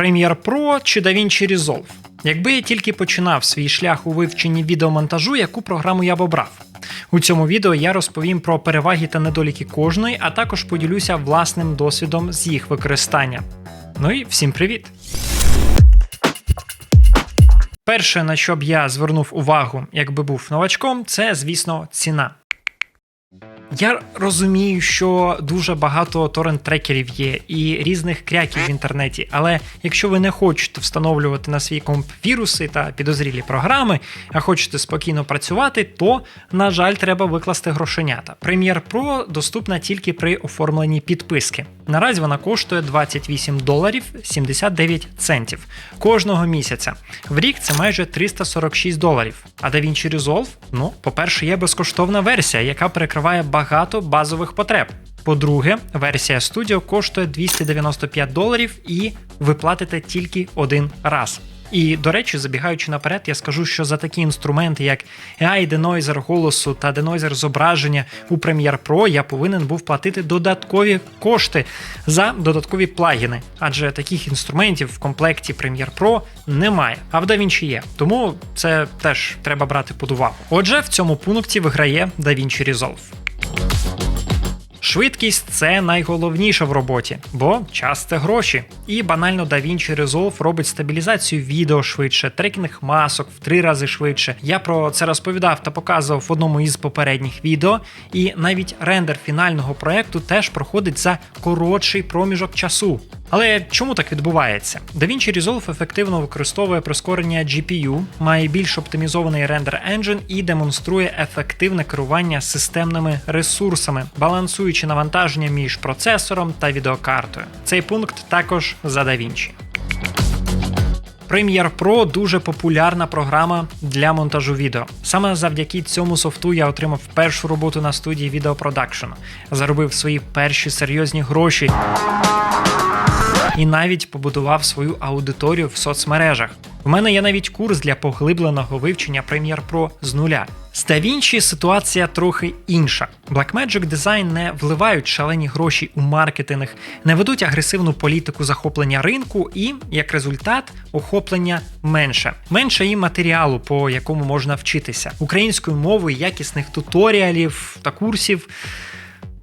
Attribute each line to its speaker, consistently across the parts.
Speaker 1: Premiere Pro чи DaVinci Resolve? Якби я тільки починав свій шлях у вивченні відеомонтажу, яку програму я б обрав? У цьому відео я розповім про переваги та недоліки кожної, а також поділюся власним досвідом з їх використання. Ну і всім привіт! Перше, на що б я звернув увагу, якби був новачком, це, звісно, ціна. Я розумію, що дуже багато торрент-трекерів є і різних кряків в інтернеті, але якщо ви не хочете встановлювати на свій комп віруси та підозрілі програми, а хочете спокійно працювати, то, на жаль, треба викласти грошенята. Premiere Pro доступна тільки при оформленні підписки. Наразі вона коштує 28 доларів 79 центів кожного місяця. В рік це майже 346 доларів. А DaVinci Resolve, ну, по-перше, є безкоштовна версія, яка перекриває багато базових потреб. По-друге, версія Studio коштує 295 доларів і ви платите тільки один раз. І, до речі, забігаючи наперед, я скажу, що за такі інструменти, як AI денойзер голосу та денойзер зображення у Premiere Pro, я повинен був платити додаткові кошти за додаткові плагіни, адже таких інструментів в комплекті Premiere Pro немає, а в DaVinci є. Тому це теж треба брати під увагу. Отже, в цьому пункті виграє DaVinci Resolve. Thank you. Швидкість це найголовніше в роботі, бо час це гроші. І банально DaVinci Resolve робить стабілізацію відео швидше, трекінг масок в три рази швидше. Я про це розповідав та показував в одному із попередніх відео. І навіть рендер фінального проекту теж проходить за коротший проміжок часу. Але чому так відбувається? DaVinci Resolve ефективно використовує прискорення GPU, має більш оптимізований рендер engine і демонструє ефективне керування системними ресурсами, балансуючи навантаження між процесором та відеокартою. Цей пункт також за DaVinci. Premiere Pro дуже популярна програма для монтажу відео. Саме завдяки цьому софту я отримав першу роботу на студії відеопродакшену, заробив свої перші серйозні гроші і навіть побудував свою аудиторію в соцмережах. У мене є навіть курс для поглибленого вивчення Premiere Pro з нуля. З DaVinci ситуація трохи інша. Blackmagic Design не вливають шалені гроші у маркетинг, не ведуть агресивну політику захоплення ринку і, як результат, охоплення менше. Менше і матеріалу, по якому можна вчитися. Українською мовою якісних туторіалів та курсів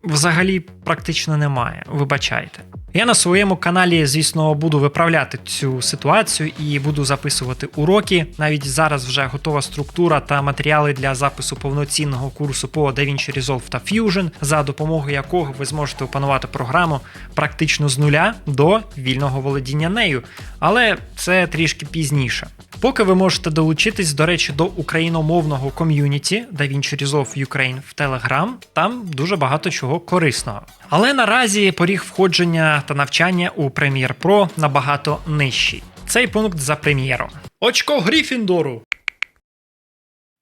Speaker 1: взагалі практично немає. Вибачайте. Я на своєму каналі, звісно, буду виправляти цю ситуацію і буду записувати уроки. Навіть зараз вже готова структура та матеріали для запису повноцінного курсу по DaVinci Resolve та Fusion, за допомогою якого ви зможете опанувати програму практично з нуля до вільного володіння нею. Але це трішки пізніше. Поки ви можете долучитись, до речі, до україномовного ком'юніті DaVinci Resolve Ukraine в Telegram, там дуже багато чого корисного. Але наразі поріг входження та навчання у Premiere Pro набагато нижчий. Цей пункт за прем'єром. Очко Гріфіндору.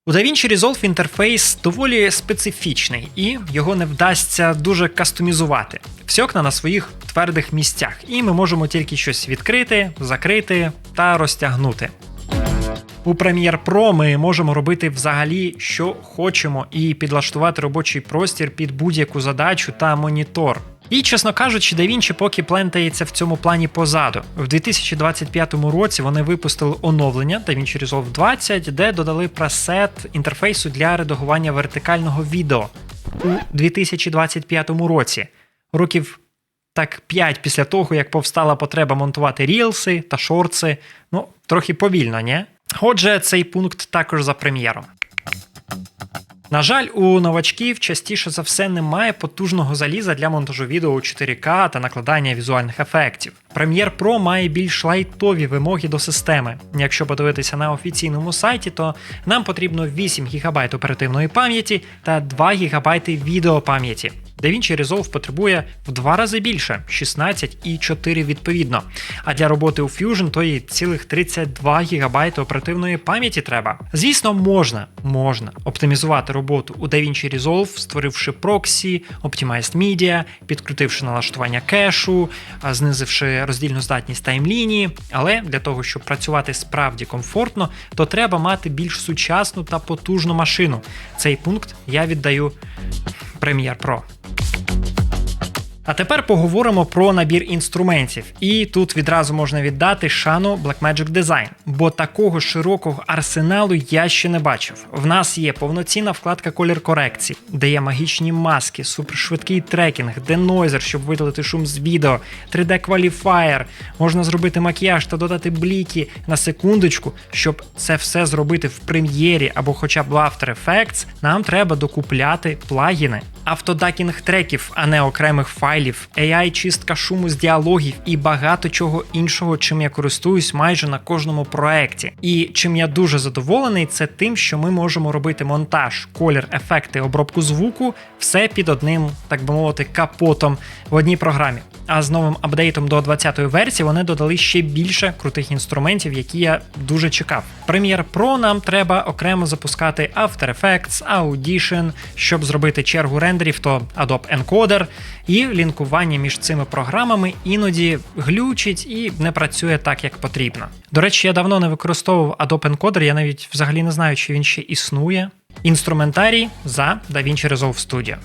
Speaker 1: У DaVinci Resolve інтерфейс доволі специфічний, і його не вдасться дуже кастомізувати. Всі окна на своїх твердих місцях, і ми можемо тільки щось відкрити, закрити та розтягнути. У Premiere Pro ми можемо робити взагалі, що хочемо, і підлаштувати робочий простір під будь-яку задачу та монітор. І, чесно кажучи, DaVinci поки плентається в цьому плані позаду. В 2025 році вони випустили оновлення DaVinci Resolve 20, де додали пресет інтерфейсу для редагування вертикального відео у 2025 році. Років так 5 після того, як повстала потреба монтувати рілси та шорти, ну, трохи повільно, ні? Отже, цей пункт також за прем'єром. На жаль, у новачків частіше за все немає потужного заліза для монтажу відео у 4К та накладання візуальних ефектів. Premiere Pro має більш лайтові вимоги до системи. Якщо подивитися на офіційному сайті, то нам потрібно 8 ГБ оперативної пам'яті та 2 ГБ відеопам'яті. DaVinci Resolve потребує в два рази більше 16 і 4 відповідно. А для роботи у Fusion то і цілих 32 ГБ оперативної пам'яті треба. Звісно, можна можна оптимізувати роботу у DaVinci Resolve, створивши проксі, Optimized Media, підкрутивши налаштування кешу, знизивши роздільну здатність таймлінії. Але для того, щоб працювати справді комфортно, то треба мати більш сучасну та потужну машину. Цей пункт я віддаю Premiere Pro. А тепер поговоримо про набір інструментів. І тут відразу можна віддати шану Blackmagic Design, бо такого широкого арсеналу я ще не бачив. В нас є повноцінна вкладка колір корекції, де є магічні маски, супершвидкий трекінг, денойзер, щоб видалити шум з відео, 3D-кваліфаєр, можна зробити макіяж та додати бліки на секундочку, щоб це все зробити в прем'єрі або хоча б в After Effects, нам треба докупляти плагіни. Автодакінг треків, а не окремих файлів, AI-чистка шуму з діалогів і багато чого іншого, чим я користуюсь майже на кожному проекті. І чим я дуже задоволений, це тим, що ми можемо робити монтаж, колір, ефекти, обробку звуку, все під одним, так би мовити, капотом в одній програмі. А з новим апдейтом до 20-ї версії вони додали ще більше крутих інструментів, які я дуже чекав. Premiere Pro нам треба окремо запускати After Effects, Audition, щоб зробити чергу рендерів, то Adobe Encoder, і лінкування між цими програмами іноді глючить і не працює так, як потрібно. До речі, я давно не використовував Adobe Encoder, я навіть взагалі не знаю, чи він ще існує. Інструментарій за DaVinci Resolve Studio.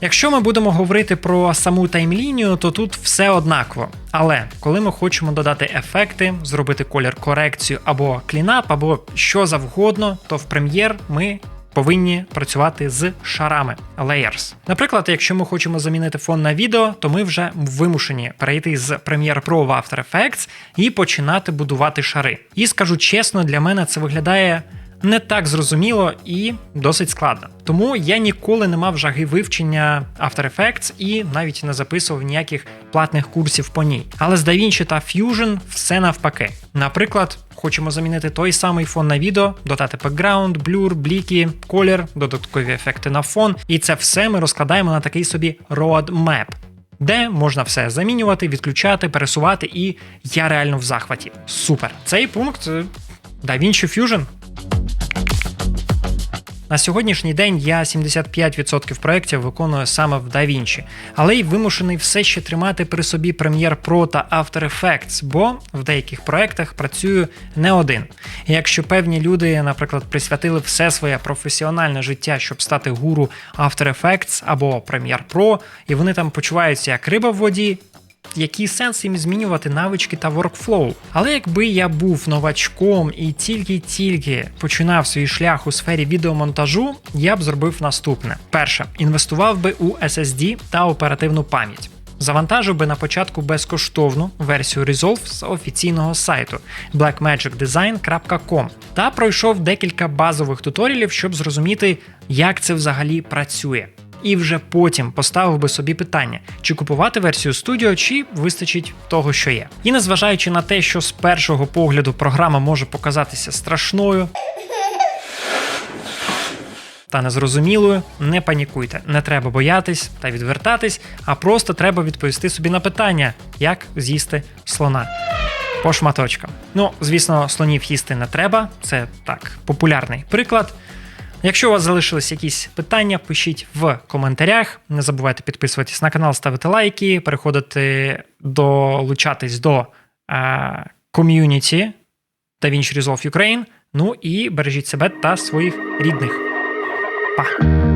Speaker 1: Якщо ми будемо говорити про саму таймлінію, то тут все однаково. Але коли ми хочемо додати ефекти, зробити колір корекцію або клінап, або що завгодно, то в Premiere ми повинні працювати з шарами layers. Наприклад, якщо ми хочемо замінити фон на відео, то ми вже вимушені перейти з Premiere Pro в After Effects і починати будувати шари. І скажу чесно, для мене це виглядає не так зрозуміло і досить складно. Тому я ніколи не мав жаги вивчення After Effects і навіть не записував ніяких платних курсів по ній. Але з DaVinci та Fusion все навпаки. Наприклад, хочемо замінити той самий фон на відео, додати бекграунд, блюр, бліки, колір, додаткові ефекти на фон, і це все ми розкладаємо на такий собі roadmap. Де можна все замінювати, відключати, пересувати, і я реально в захваті. Супер! Цей пункт е, DaVinci Fusion на сьогоднішній день я 75% проєктів виконую саме в DaVinci, але й вимушений все ще тримати при собі Premiere Pro та After Effects, бо в деяких проєктах працюю не один. І якщо певні люди, наприклад, присвятили все своє професіональне життя, щоб стати гуру After Effects або Premiere Pro, і вони там почуваються як риба в воді, який сенс їм змінювати навички та воркфлоу. Але якби я був новачком і тільки-тільки починав свій шлях у сфері відеомонтажу, я б зробив наступне: перше, інвестував би у SSD та оперативну пам'ять. Завантажив би на початку безкоштовну версію Resolve з офіційного сайту blackmagicdesign.com та пройшов декілька базових туторіалів, щоб зрозуміти, як це взагалі працює і вже потім поставив би собі питання, чи купувати версію Studio, чи вистачить того, що є. І незважаючи на те, що з першого погляду програма може показатися страшною. Та незрозумілою, не панікуйте, не треба боятись та відвертатись, а просто треба відповісти собі на питання, як з'їсти слона. По шматочкам. Ну, звісно, слонів їсти не треба, це так, популярний приклад. Якщо у вас залишились якісь питання, пишіть в коментарях. Не забувайте підписуватись на канал, ставити лайки, переходити долучатись до е, ком'юніті та Resolve Ukraine. Ну і бережіть себе та своїх рідних. Па!